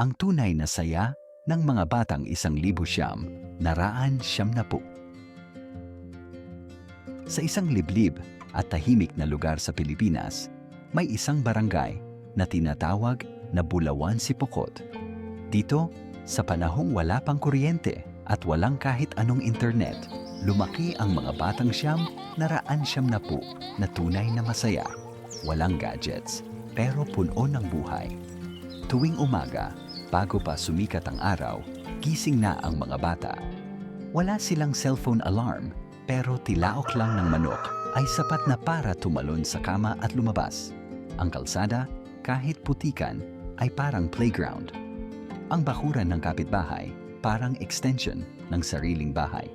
ang tunay na saya ng mga batang isang libo siyam, naraan siyam na po. Sa isang liblib at tahimik na lugar sa Pilipinas, may isang barangay na tinatawag na Bulawan Sipokot. Dito, sa panahong wala pang kuryente at walang kahit anong internet, lumaki ang mga batang siyam naraan siyam na po na tunay na masaya. Walang gadgets, pero puno ng buhay. Tuwing umaga, bago pa sumikat ang araw, gising na ang mga bata. Wala silang cellphone alarm, pero tilaok lang ng manok ay sapat na para tumalon sa kama at lumabas. Ang kalsada, kahit putikan, ay parang playground. Ang bakuran ng kapitbahay, parang extension ng sariling bahay.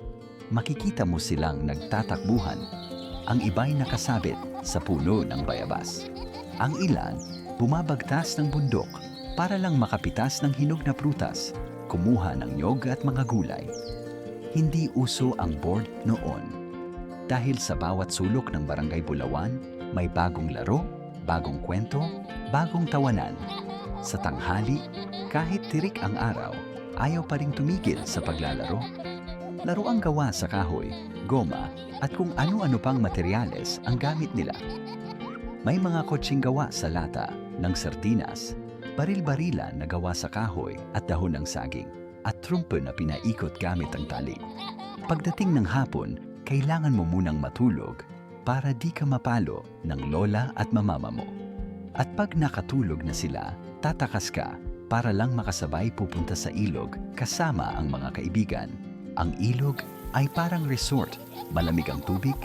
Makikita mo silang nagtatakbuhan. Ang iba'y nakasabit sa puno ng bayabas. Ang ilan, bumabagtas ng bundok para lang makapitas ng hinog na prutas, kumuha ng nyog at mga gulay. Hindi uso ang board noon. Dahil sa bawat sulok ng Barangay Bulawan, may bagong laro, bagong kwento, bagong tawanan. Sa tanghali, kahit tirik ang araw, ayaw pa ring tumigil sa paglalaro. Laro ang gawa sa kahoy, goma, at kung ano-ano pang materyales ang gamit nila. May mga kotseng gawa sa lata ng sardinas, baril-barilan na gawa sa kahoy at dahon ng saging, at trumpo na pinaikot gamit ang tali. Pagdating ng hapon, kailangan mo munang matulog para di ka mapalo ng lola at mamama mo. At pag nakatulog na sila, tatakas ka para lang makasabay pupunta sa ilog kasama ang mga kaibigan. Ang ilog ay parang resort, malamig ang tubig,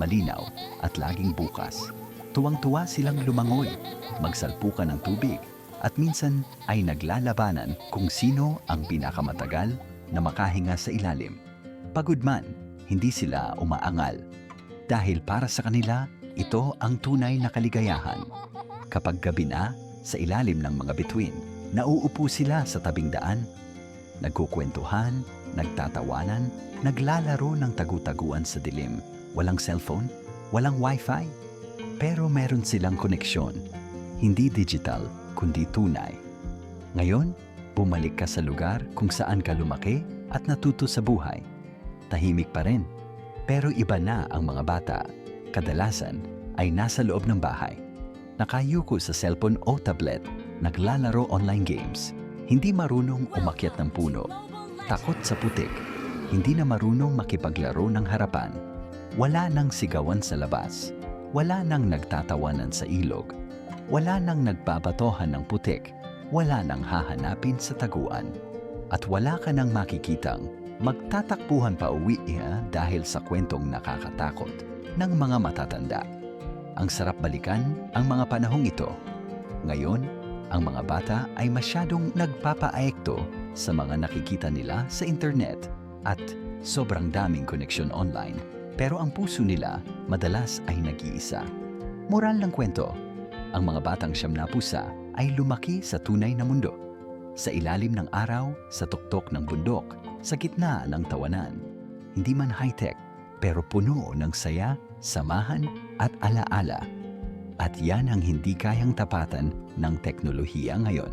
malinaw at laging bukas. Tuwang-tuwa silang lumangoy, magsalpukan ng tubig at minsan ay naglalabanan kung sino ang pinakamatagal na makahinga sa ilalim. Pagod man, hindi sila umaangal. Dahil para sa kanila, ito ang tunay na kaligayahan. Kapag gabi na, sa ilalim ng mga bituin, nauupo sila sa tabing daan, nagkukwentuhan, nagtatawanan, naglalaro ng tagu-taguan sa dilim. Walang cellphone, walang wifi, pero meron silang koneksyon. Hindi digital, kundi tunay. Ngayon, bumalik ka sa lugar kung saan ka lumaki at natuto sa buhay. Tahimik pa rin, pero iba na ang mga bata. Kadalasan ay nasa loob ng bahay. Nakayuko sa cellphone o tablet, naglalaro online games. Hindi marunong umakyat ng puno. Takot sa putik. Hindi na marunong makipaglaro ng harapan. Wala nang sigawan sa labas. Wala nang nagtatawanan sa ilog. Wala nang nagbabatohan ng putik. Wala nang hahanapin sa taguan. At wala ka nang makikitang magtatakbuhan pa uwi niya dahil sa kwentong nakakatakot ng mga matatanda. Ang sarap balikan ang mga panahong ito. Ngayon, ang mga bata ay masyadong nagpapaekto sa mga nakikita nila sa internet at sobrang daming koneksyon online. Pero ang puso nila madalas ay nag-iisa. Moral ng kwento, ang mga batang siyam na pusa ay lumaki sa tunay na mundo. Sa ilalim ng araw, sa tuktok ng bundok, sa gitna ng tawanan. Hindi man high-tech, pero puno ng saya, samahan at alaala. At yan ang hindi kayang tapatan ng teknolohiya ngayon.